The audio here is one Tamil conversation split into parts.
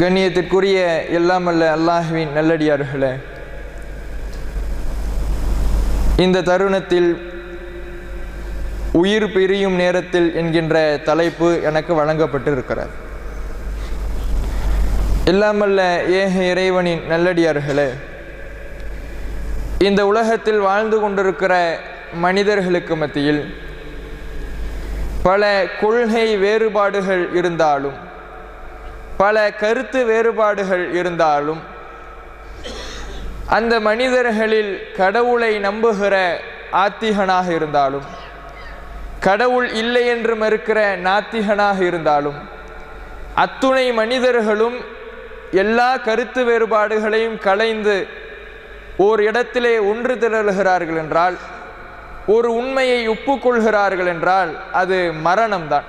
கண்ணியத்திற்குரிய எல்லாமல்ல அல்லாஹுவின் நல்லடியார்களே இந்த தருணத்தில் உயிர் பிரியும் நேரத்தில் என்கின்ற தலைப்பு எனக்கு வழங்கப்பட்டிருக்கிறது. எல்லாமல்ல ஏக இறைவனின் நல்லடியார்களே இந்த உலகத்தில் வாழ்ந்து கொண்டிருக்கிற மனிதர்களுக்கு மத்தியில் பல கொள்கை வேறுபாடுகள் இருந்தாலும் பல கருத்து வேறுபாடுகள் இருந்தாலும் அந்த மனிதர்களில் கடவுளை நம்புகிற ஆத்திகனாக இருந்தாலும் கடவுள் இல்லை என்று மறுக்கிற நாத்திகனாக இருந்தாலும் அத்துணை மனிதர்களும் எல்லா கருத்து வேறுபாடுகளையும் களைந்து ஓர் இடத்திலே ஒன்று திரளுகிறார்கள் என்றால் ஒரு உண்மையை ஒப்புக்கொள்கிறார்கள் என்றால் அது மரணம்தான்.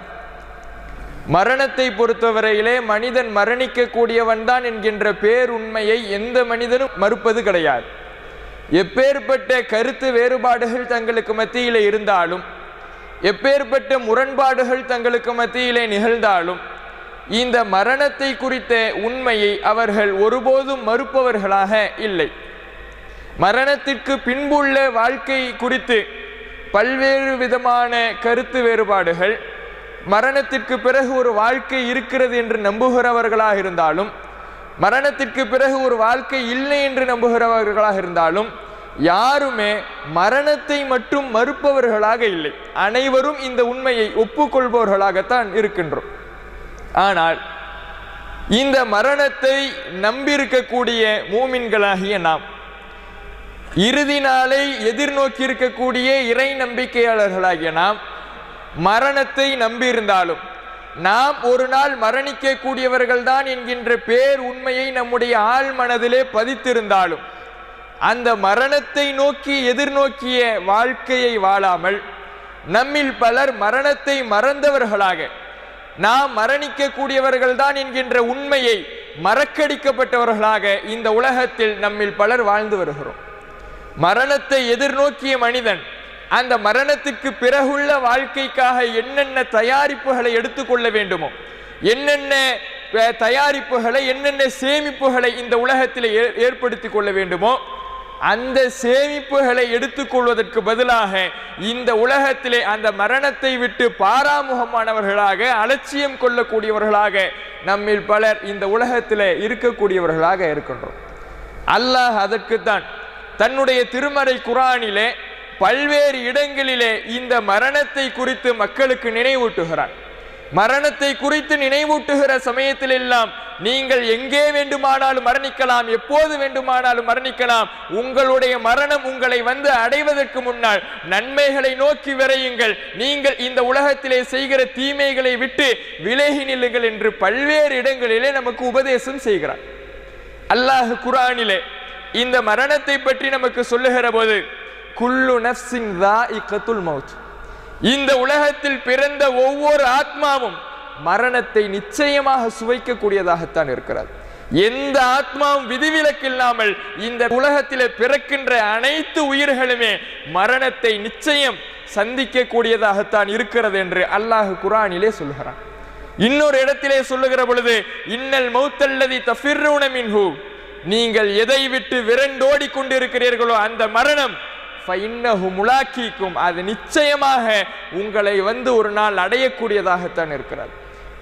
மரணத்தை பொறுத்தவரையிலே மனிதன் மரணிக்க கூடியவன் தான் என்கின்ற பேருண்மையை எந்த மனிதனும் மறுப்பது கிடையாது. எப்பேற்பட்ட கருத்து வேறுபாடுகள் தங்களுக்கு மத்தியிலே இருந்தாலும் எப்பேற்பட்ட முரண்பாடுகள் தங்களுக்கு மத்தியிலே நிகழ்ந்தாலும் இந்த மரணத்தை குறித்த உண்மையை அவர்கள் ஒருபோதும் மறுப்பவர்களாக இல்லை. மரணத்திற்கு பின்புள்ள வாழ்க்கை குறித்து பல்வேறு விதமான கருத்து வேறுபாடுகள் மரணத்திற்கு பிறகு ஒரு வாழ்க்கை இருக்கிறது என்று நம்புகிறவர்களாக இருந்தாலும் மரணத்திற்கு பிறகு ஒரு வாழ்க்கை இல்லை என்று நம்புகிறவர்களாக இருந்தாலும் யாருமே மரணத்தை மட்டும் மறுப்பவர்களாக இல்லை. அனைவரும் இந்த உண்மையை ஒப்புக்கொள்பவர்களாகத்தான் இருக்கின்றோம். ஆனால் இந்த மரணத்தை நம்பியிருக்கக்கூடிய மூமின்களாகிய நாம் இறுதி நாளை எதிர்நோக்கி இருக்கக்கூடிய இறை நம்பிக்கையாளர்களாகிய நாம் மரணத்தை நம்பியிருந்தாலும் நாம் ஒரு நாள் மரணிக்க கூடியவர்கள்தான் என்கின்ற பேர் உண்மையை நம்முடைய ஆள் மனதிலே பதித்திருந்தாலும் அந்த மரணத்தை நோக்கி எதிர்நோக்கிய வாழ்க்கையை வாழாமல் நம்மில் பலர் மரணத்தை மறந்தவர்களாக நாம் மரணிக்க கூடியவர்கள்தான் என்கின்ற உண்மையை மறக்கடிக்கப்பட்டவர்களாக இந்த உலகத்தில் நம்மில் பலர் வாழ்ந்து வருகிறோம். மரணத்தை எதிர்நோக்கிய மனிதன் அந்த மரணத்துக்கு பிறகுள்ள வாழ்க்கைக்காக என்னென்ன தயாரிப்புகளை எடுத்துக்கொள்ள வேண்டுமோ என்னென்ன தயாரிப்புகளை என்னென்ன சேமிப்புகளை இந்த உலகத்தில் ஏ- ஏற்படுத்தி கொள்ள வேண்டுமோ அந்த சேமிப்புகளை எடுத்துக்கொள்வதற்கு பதிலாக இந்த உலகத்திலே அந்த மரணத்தை விட்டு பாராமுகமானவர்களாக அலட்சியம் கொள்ளக்கூடியவர்களாக நம்மில் பலர் இந்த உலகத்திலே இருக்கக்கூடியவர்களாக இருக்கின்றோம். அல்லாஹ் அதற்குத்தான் தன்னுடைய திருமறை குரானிலே பல்வேறு இடங்களிலே இந்த மரணத்தை குறித்து மக்களுக்கு நினைவூட்டுகிறான் மரணத்தை குறித்து நினைவூட்டுகிற சமயத்தில் எல்லாம் நீங்கள் எங்கே வேண்டுமானாலும் மரணிக்கலாம் எப்போது வேண்டுமானாலும் மரணிக்கலாம் உங்களுடைய மரணம் உங்களை வந்து அடைவதற்கு முன்னால் நன்மைகளை நோக்கி விரையுங்கள். நீங்கள் இந்த உலகத்திலே செய்கிற தீமைகளை விட்டு விலகி நில்லுங்கள் என்று பல்வேறு இடங்களிலே நமக்கு உபதேசம் செய்கிறார். அல்லாஹ் குரானிலே இந்த மரணத்தை பற்றி நமக்கு சொல்லுகிற போது குல்லு நஃப்ஸின் தாஇகத்துல் மௌத். இந்த உலகத்தில் பிறந்த ஒவ்வொரு ஆத்மாவும் மரணத்தை நிச்சயமாக சுவைக்கக்கூடியதாகத்தான் இருக்கிறது எந்த ஆத்மாவும் விதிவிலக்கில்லாமல் இந்த உலகத்திலே பிறக்கின்ற அனைத்து உயிர்களுமே மரணத்தை நிச்சயம் சந்திக்கக்கூடியதாகத்தான் இருக்கிறது என்று அல்லாஹ் குரானிலே சொல்கிறான். இன்னொரு இடத்திலே சொல்லுகிற பொழுது இன்னல் மௌத்தல்லதி தஃபிர்ரூன மின்ஹூ. நீங்கள் எதை விட்டு விரண்டோடி கொண்டிருக்கிறீர்களோ அந்த மரணம் முலாக்கிக்கும் அது நிச்சயமாக உங்களை வந்து ஒரு நாள் அடையக்கூடியதாகத்தான் இருக்கிறது.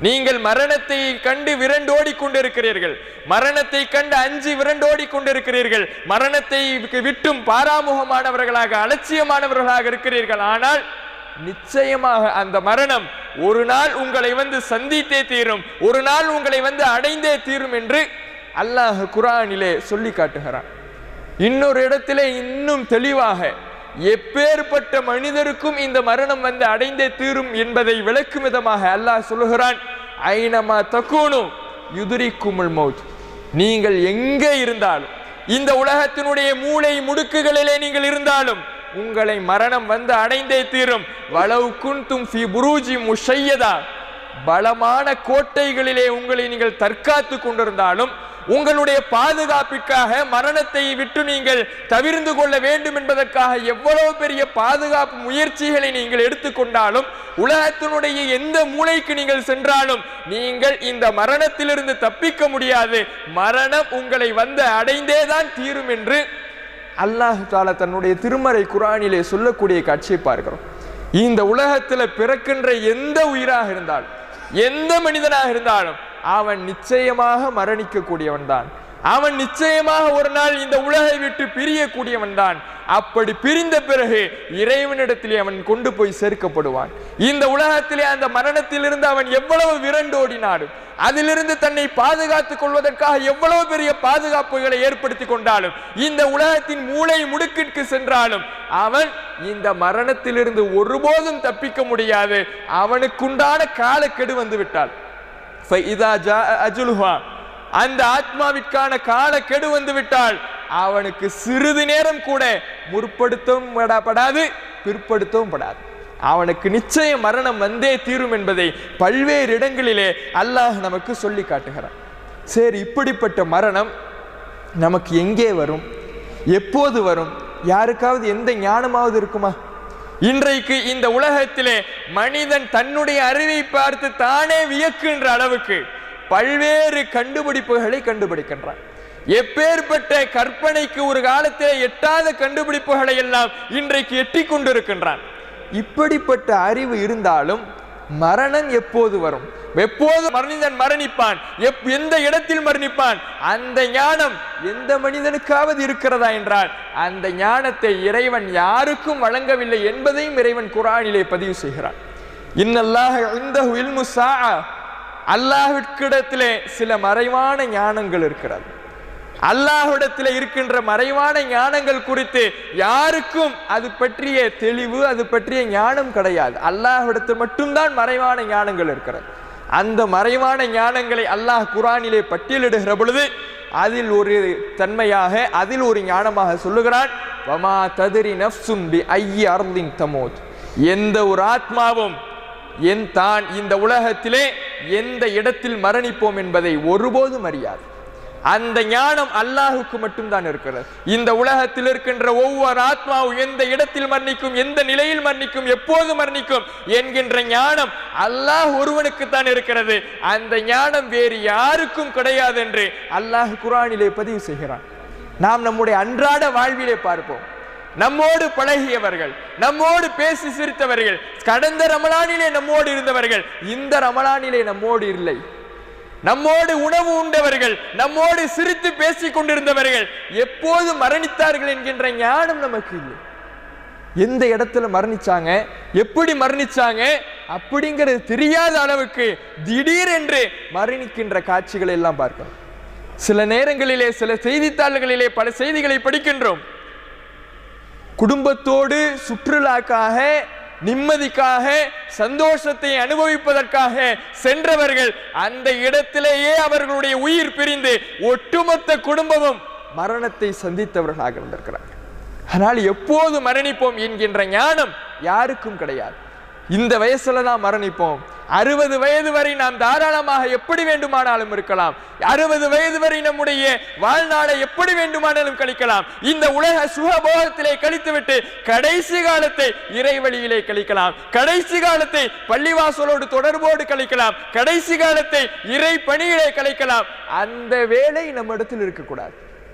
நீங்கள் மரணத்தை கண்டு விரண்டோடி கொண்டிருக்கிறீர்கள் மரணத்தை கண்டு அஞ்சு விரண்டோடி கொண்டிருக்கிறீர்கள் மரணத்தை விட்டும் பாராமுகமானவர்களாக அலட்சியமானவர்களாக இருக்கிறீர்கள். ஆனால் நிச்சயமாக அந்த மரணம் ஒரு நாள் உங்களை வந்து சந்தித்தே தீரும். ஒரு நாள் உங்களை வந்து அடைந்தே தீரும் என்று அல்லாஹ் குரானிலே சொல்லி காட்டுகிறான். இன்னொரு இடத்திலே இன்னும் தெளிவாக எப்பேற்பட்ட மனிதருக்கும் இந்த மரணம் வந்து அடைந்தே தீரும் என்பதை விளக்கும் விதமாக அல்லாஹ் சொல்லுகிறான் ஐனமா யுதிரி யுதுரிக்குமுல் மௌத். நீங்கள் எங்கே இருந்தாலும் இந்த உலகத்தினுடைய மூளை முடுக்குகளிலே நீங்கள் இருந்தாலும் உங்களை மரணம் வந்து அடைந்தே தீரும். வலவு குன்தும் ஃபி புரூஜி முஷையதா. பலமான கோட்டைகளிலே உங்களை நீங்கள் தற்காத்து கொண்டிருந்தாலும் உங்களுடைய பாதுகாப்பிற்காக மரணத்தை விட்டு நீங்கள் தவிர்ந்து கொள்ள வேண்டும் என்பதற்காக எவ்வளவு பெரிய பாதுகாப்பு முயற்சிகளை நீங்கள் எடுத்துக்கொண்டாலும் உலகத்தினுடைய எந்த மூளைக்கு நீங்கள் சென்றாலும் நீங்கள் இந்த மரணத்திலிருந்து தப்பிக்க முடியாது. மரணம் உங்களை வந்து அடைந்தேதான் தீரும் என்று அல்லாஹ் தாலா தன்னுடைய திருமறை குரானிலே சொல்லக்கூடிய காட்சியை பார்க்கிறோம். இந்த உலகத்தில் பிறக்கின்ற எந்த உயிராக இருந்தாலும் எந்த மனிதனாக இருந்தாலும் அவன் நிச்சயமாக மரணிக்கக்கூடியவன் தான் அவன் நிச்சயமாக ஒரு நாள் இந்த உலகை விட்டு பிரியக்கூடியவன் தான் அப்படி பிரிந்த பிறகு இறைவனிடத்திலே அவன் கொண்டு போய் சேர்க்கப்படுவான். இந்த உலகத்திலே அந்த மரணத்திலிருந்து அவன் எவ்வளவு விரண்டோடினாலும் அதிலிருந்து தன்னை பாதுகாத்துக் கொள்வதற்காக எவ்வளவு பெரிய பாதுகாப்புகளை ஏற்படுத்தி கொண்டாலும் இந்த உலகத்தின் மூளை முடுக்கிற்கு சென்றாலும் அவன் இந்த மரணத்திலிருந்து ஒருபோதும் தப்பிக்க முடியாது. அவனுக்குண்டான காலக்கெடு வந்து அந்த ஆத்மாவிற்கான காலக்கெடு வந்து விட்டால் அவனுக்கு சிறிது நேரம் கூட முற்படுத்தவும் படாது பிற்படுத்தவும் படாது. அவனுக்கு நிச்சய மரணம் வந்தே தீரும் என்பதை பல்வேறு இடங்களிலே அல்லாஹ் நமக்கு சொல்லி காட்டுகிறான். சரி இப்படிப்பட்ட மரணம் நமக்கு எங்கே வரும்? எப்போது வரும்? யாருக்காவது எந்த ஞானமாவது இருக்குமா? இன்றைக்கு இந்த உலகத்திலே மனிதன் தன்னுடைய அறிவை பார்த்து தானே வியக்குன்ற அளவுக்கு பல்வேறு கண்டுபிடிப்புகளை கண்டுபிடிக்கின்றான். எப்பேற்பட்ட கற்பனைக்கு ஒரு காலத்திலே எட்டாத கண்டுபிடிப்புகளை எல்லாம் இன்றைக்கு எட்டி கொண்டிருக்கின்றான் இப்படிப்பட்ட அறிவு இருந்தாலும் மரணம் எப்போது வரும்? எப்போது மனிதன் மரணிப்பான்? எப் எந்த இடத்தில் மரணிப்பான்? அந்த ஞானம் எந்த மனிதனுக்காவது இருக்கிறதா என்றால் அந்த ஞானத்தை இறைவன் யாருக்கும் வழங்கவில்லை என்பதையும் இறைவன் குரானிலே பதிவு செய்கிறான். இன்னல்லாஹ இந்த இல்மு அல்லாஹ்விற்கிடத்திலே சில மறைவான ஞானங்கள் இருக்கிறது. அல்லாஹுடத்தில் இருக்கின்ற மறைவான ஞானங்கள் குறித்து யாருக்கும் அது பற்றிய தெளிவு அது பற்றிய ஞானம் கிடையாது. அல்லாஹுடத்தில் மட்டும்தான் மறைவான ஞானங்கள் இருக்கிறது. அந்த மறைவான ஞானங்களை அல்லாஹ் குரானிலே பட்டியலிடுகிற பொழுது அதில் ஒரு தன்மையாக அதில் ஒரு ஞானமாக சொல்லுகிறான் வமா ததிரி நஃப்சும் பி ஐய அர்லின் தமோத். எந்த ஒரு ஆத்மாவும் என் தான் இந்த உலகத்திலே எந்த இடத்தில் மரணிப்போம் என்பதை ஒருபோதும் அறியாது. அந்த ஞானம் அல்லாஹுக்கு மட்டும்தான் இருக்கிறது. இந்த உலகத்தில் இருக்கின்ற ஒவ்வொரு ஆத்மாவும் எந்த இடத்தில் மரணிக்கும் எந்த நிலையில் மரணிக்கும் எப்போது மரணிக்கும் என்கின்ற ஞானம் அல்லாஹ் ஒருவனுக்கு தான் இருக்கிறது. அந்த ஞானம் வேறு யாருக்கும் கிடையாது என்று அல்லாஹ் குரானிலே பதிவு செய்கிறான். நாம் நம்முடைய அன்றாட வாழ்விலே பார்ப்போம். நம்மோடு பழகியவர்கள் நம்மோடு பேசி சிரித்தவர்கள் கடந்த ரமலானிலே நம்மோடு இருந்தவர்கள் இந்த ரமலானிலே நம்மோடு இல்லை. நம்மோடு உணவு உண்டவர்கள் நம்மோடு சிரித்து பேசிக் கொண்டிருந்தவர்கள் எப்போது மரணித்தார்கள் என்கின்ற ஞானம் நமக்கு இல்லை. எந்த இடத்துல மரணிச்சாங்க எப்படி மரணிச்சாங்க அப்படிங்கிறது தெரியாத அளவுக்கு திடீரென்று மரணிக்கின்ற காட்சிகளை எல்லாம் பார்க்கிறோம் சில நேரங்களிலே சில செய்தித்தாள்களிலே பல செய்திகளை படிக்கின்றோம். குடும்பத்தோடு சுற்றுலாக்காக நிம்மதிக்காக சந்தோஷத்தை அனுபவிப்பதற்காக சென்றவர்கள் அந்த இடத்திலேயே அவர்களுடைய உயிர் பிரிந்து ஒட்டுமொத்த குடும்பமும் மரணத்தை சந்தித்தவர்களாக இருந்திருக்கிறார்கள். ஆனால் எப்போது மரணிப்போம் என்கின்ற ஞானம் யாருக்கும் கிடையாது. இந்த வயசுல தான் மரணிப்போம். அறுபது வயது வரை நாம் தாராளமாக எப்படி வேண்டுமானாலும் இருக்கலாம். அறுபது வயது வரை நம்முடைய வாழ்நாளை எப்படி வேண்டுமானாலும் கழிக்கலாம். இந்த உலக சுகபோகத்திலே கழித்துவிட்டு கடைசி காலத்தை இறைவழியிலே கழிக்கலாம். கடைசி காலத்தை பள்ளிவாசலோடு தொடர்போடு கழிக்கலாம். கடைசி காலத்தை இறை பணியிலே கழிக்கலாம். அந்த வேலை நம்ம இடத்தில் இருக்கக்கூடாது.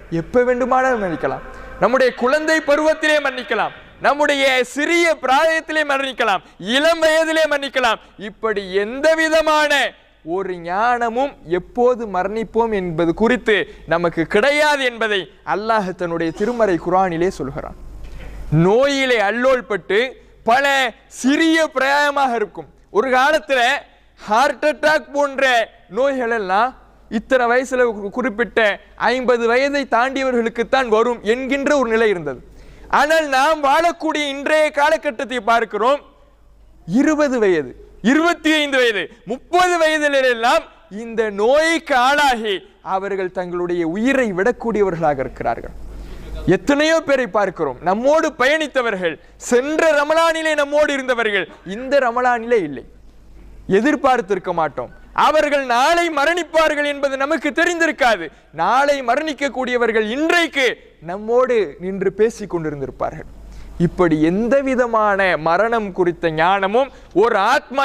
எப்ப வேண்டுமானாலும் மன்னிக்கலாம். நம்முடைய குழந்தை பருவத்திலே மன்னிக்கலாம். நம்முடைய சிறிய பிராயத்திலே மரணிக்கலாம் இளம் வயதிலே மன்னிக்கலாம் இப்படி எந்த விதமான ஒரு ஞானமும் எப்போது மரணிப்போம் என்பது குறித்து நமக்கு கிடையாது என்பதை அல்லாஹ் தன்னுடைய திருமறை குரானிலே சொல்கிறான். நோயிலே அல்லோல்பட்டு பல சிறிய பிராயமாக இருக்கும். ஒரு காலத்தில் ஹார்ட் அட்டாக் போன்ற நோய்கள் எல்லாம் இத்தனை வயசுல கு- குறிப்பிட்ட ஐம்பது வயதை தாண்டியவர்களுக்குத்தான் வரும் என்கின்ற ஒரு நிலை இருந்தது. ஆனால் நாம் வாழக்கூடிய இன்றைய காலகட்டத்தை பார்க்கிறோம். இருபது வயது இருபத்தி ஐந்து வயது முப்பது வயதிலெல்லாம் இந்த நோய்க்கு ஆளாகி அவர்கள் தங்களுடைய உயிரை விடக்கூடியவர்களாக இருக்கிறார்கள். எத்தனையோ பேரை பார்க்கிறோம். நம்மோடு பயணித்தவர்கள் சென்ற ரமலானிலே நம்மோடு இருந்தவர்கள் இந்த ரமலானிலே இல்லை. எதிர்பார்த்திருக்க மாட்டோம். அவர்கள் நாளை மரணிப்பார்கள் என்பது நமக்கு தெரிந்திருக்காது. நாளை மரணிக்கக்கூடியவர்கள் இன்றைக்கு நம்மோடு நின்று பேசிக் கொண்டிருந்திருப்பார்கள். இப்படி எந்த விதமான மரணம் குறித்த ஞானமும் ஒரு ஆத்மா